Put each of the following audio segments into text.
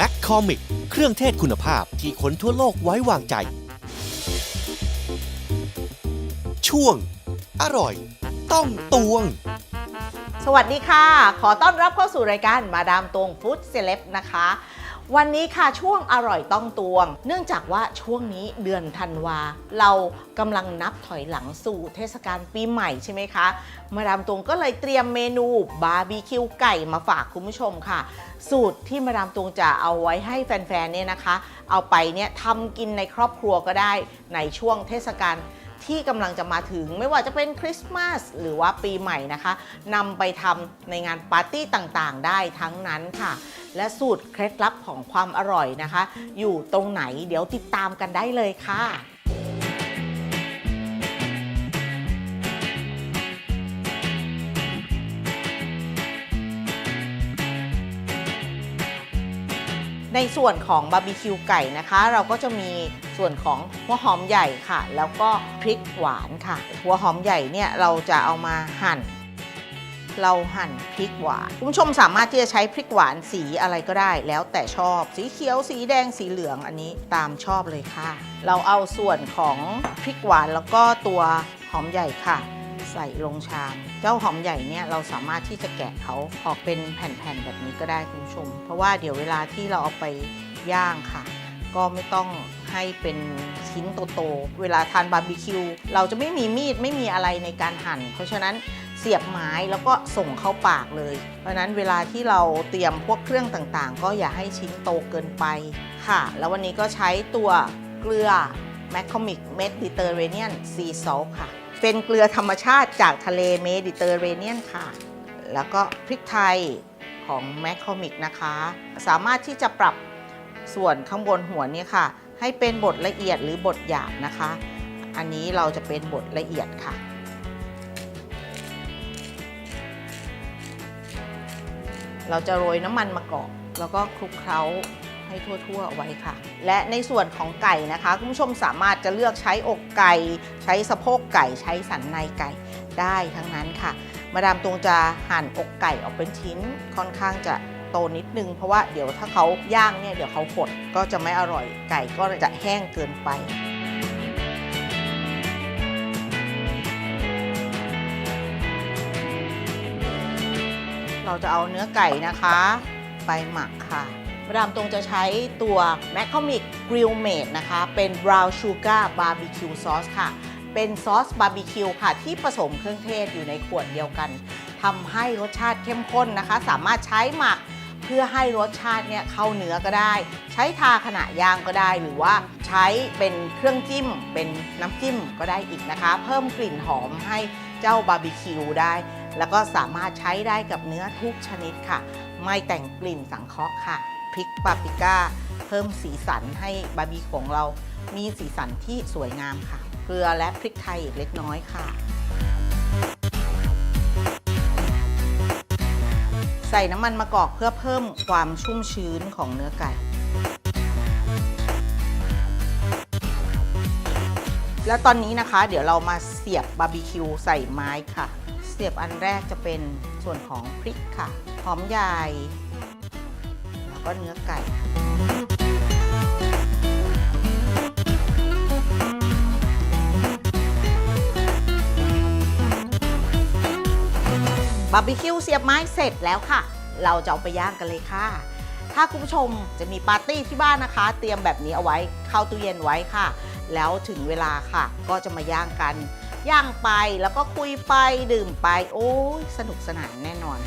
แมคคอมิกเครื่องเทศคุณภาพที่คนทั่วโลกไว้วางใจ ช่วง อร่อย ต้องตวง สวัสดีค่ะ ขอต้อนรับเข้าสู่รายการมาดามตวงฟู้ดเซเลบนะคะ วันนี้ค่ะช่วงอร่อยต้องตวง เนื่องจากว่าช่วงนี้เดือนธันวา เรากำลังนับถอยหลังสู่เทศกาลปีใหม่ใช่ไหมคะ มาดามตวงก็เลยเตรียมเมนูบาร์บีคิวไก่มาฝากคุณผู้ชมค่ะ สูตรที่มาดามตวงจะเอาไว้ให้แฟนๆเนี่ยนะคะ เอาไปเนี่ยทำกินในครอบครัวก็ได้ในช่วงเทศกาลที่กำลังจะมาถึงไม่ว่าจะเป็นคริสต์มาสหรือว่าปีใหม่นะคะนำไปทำในงานปาร์ตี้ต่างๆ ได้ทั้งนั้นค่ะ และสูตรเคล็ดลับของความอร่อยนะคะ อยู่ตรงไหนเดี๋ยวติดตามกันได้เลยค่ะในส่วนของบาร์บีคิวไก่นะคะ เราก็จะมีส่วนของหัวหอมใหญ่ค่ะ แล้วก็พริกหวานค่ะ หัวหอมใหญ่เนี่ยเราจะเอามาหั่น เราหั่นพริกหวานคุณผู้ชมสามารถที่จะใช้พริกหวานสีอะไรก็ได้ แล้วแต่ชอบสีเขียวสีแดงสีเหลืองอันนี้ตามชอบเลยค่ะ เราเอาส่วนของพริกหวานแล้วก็ตัวหอมใหญ่ค่ะใส่ลงชาม เจ้าหอมใหญ่เนี่ยเราสามารถที่จะแกะเขาออกเป็นแผ่นๆแบบนี้ก็ได้คุณผู้ชม เพราะว่าเดี๋ยวเวลาที่เราเอาไปย่างค่ะ ก็ไม่ต้องให้เป็นชิ้นโตๆ เวลาทานบาร์บีคิวเราจะไม่มีมีดไม่มีอะไรในการหั่น เพราะฉะนั้น เสียบไม้แล้วก็ส่งเข้าปากเลย เพราะนั้นเวลาที่เราเตรียมพวกเครื่องต่างๆ ก็อย่าให้ชิ้นโตเกินไปค่ะ แล้ววันนี้ก็ใช้ตัวเกลือแมคคอมิกเมดิเตอร์เรเนียนซีซอลค่ะ เป็นเกลือธรรมชาติจากทะเลเมดิเตอร์เรเนียนค่ะ แล้วก็พริกไทยของแมคคอมิกนะคะ สามารถที่จะปรับส่วนข้างบนหัวนี่ค่ะ ให้เป็นบทละเอียดหรือบทหยาบนะคะ อันนี้เราจะเป็นบทละเอียดค่ะ เราจะโรยน้ำมันมะกอกแล้วก็คลุกเคล้าให้ทั่วๆไว้ค่ะ และในส่วนของไก่นะคะคุณผู้ชมสามารถจะเลือกใช้อกไก่ ใช้สะโพกไก่ใช้สันในไก่ได้ทั้งนั้นค่ะ มาดามตวงจะหั่นอกไก่ออกเป็นชิ้นค่อนข้างจะโตนิดนึง เพราะว่าเดี๋ยวถ้าเขาย่างเนี่ยเดี๋ยวเขาหดก็จะไม่อร่อยไก่ก็จะแห้งเกินไป เราจะเอาเนื้อไก่นะคะ ไปหมักค่ะมาดามตรงจะใช้ตัว m c c o m i c Grill Made นะคะ เป็น Brown Sugar Barbecue Sauce ค่ะ เป็นซอสบาร์บีคิวค่ะ ที่ผสมเครื่องเทศอยู่ในขวดเดียวกันทำให้รสชาติเข้มข้นนะคะ สามารถใช้หมักเพื่อให้รสชาติเนี่ยเข้าเนื้อก็ได้ ใช้ทาขณะย่างก็ได้ หรือว่าใช้เป็นเครื่องจิ้ม เป็นน้ำจิ้มก็ได้อีกนะคะ เพิ่มกลิ่นหอมให้เจ้าบาร์บีคิวได้ แล้วก็สามารถใช้ได้กับเนื้อทุกชนิดค่ะ ไม่แต่งกลิ่นสังเคราะห์ค่ะพริกปาปริก้า เพิ่มสีสันให้บาร์บีคิวของเรามีสีสันที่สวยงามค่ะ เกลือและพริกไทยอีกเล็กน้อยค่ะ ใส่น้ำมันมะกอกเพื่อเพิ่มความชุ่มชื้นของเนื้อไก่ แล้วตอนนี้นะคะ เดี๋ยวเรามาเสียบบาร์บีคิวใส่ไม้ค่ะ เสียบอันแรกจะเป็นส่วนของพริกค่ะ หอมใหญ่ แล้วก็เนื้อไก่บาร์บีคิวเสียบไม้เสร็จแล้วค่ะ เราจะเอาไปย่างกันเลยค่ะ ถ้าคุณผู้ชมจะมีปาร์ตี้ที่บ้านนะคะ เตรียมแบบนี้เอาไว้ เข้าตู้เย็นไว้ค่ะ แล้วถึงเวลาค่ะ ก็จะมาย่างกัน ย่างไปแล้วก็คุยไปดื่มไป โอ้ยสนุกสนานแน่นอน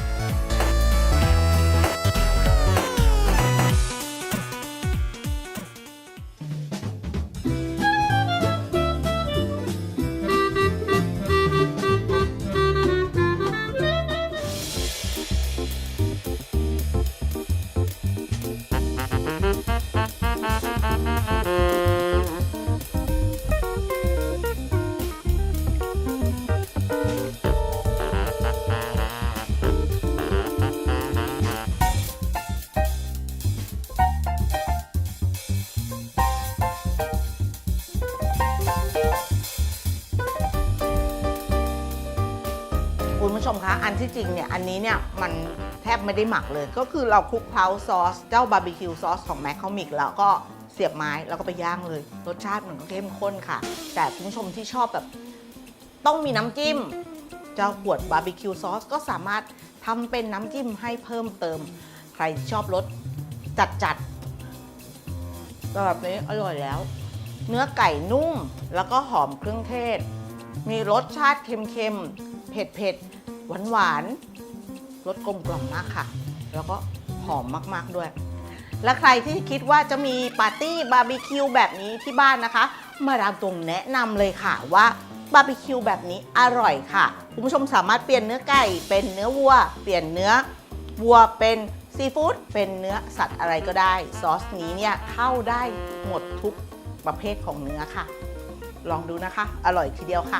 ู้ชมคะอันที่จริงเนี่ยอันนี้เนี่ยมันแทบไม่ได้หมักเลย ก็คือเราคลุกเคล้าซอส เจ้าบาร์บีคิวซอสของแมคคอมิกแล้วก็เสียบไม้แล้วก็ไปย่างเลย รสชาติมันก็เข้มข้นค่ะ แต่คุณผู้ชมที่ชอบแบบ ต้องมีน้ำจิ้ม เจ้าขวดบาร์บีคิวซอสก็สามารถทำเป็นน้ำจิ้มให้เพิ่มเติม ใครชอบรสจัดๆแบบนี้อร่อยแล้ว เนื้อไก่นุ่มแล้วก็หอมเครื่องเทศ มีรสชาติเค็มๆเผ็ดๆ หวานๆรสกลมกล่อมมากค่ะ แล้วก็หอมมากๆด้วย และใครที่คิดว่าจะมีปาร์ตี้บาร์บีคิวแบบนี้ที่บ้านนะคะ มาดามตวงแนะนำเลยค่ะว่าบาร์บีคิวแบบนี้อร่อยค่ะ คุณผู้ชมสามารถเปลี่ยนเนื้อไก่เป็นเนื้อวัว เปลี่ยนเนื้อวัวเป็นซีฟู้ดเป็นเนื้อสัตว์อะไรก็ได้ ซอสนี้เนี่ยเข้าได้หมดทุกประเภทของเนื้อค่ะ ลองดูนะคะ อร่อยทีเดียวค่ะ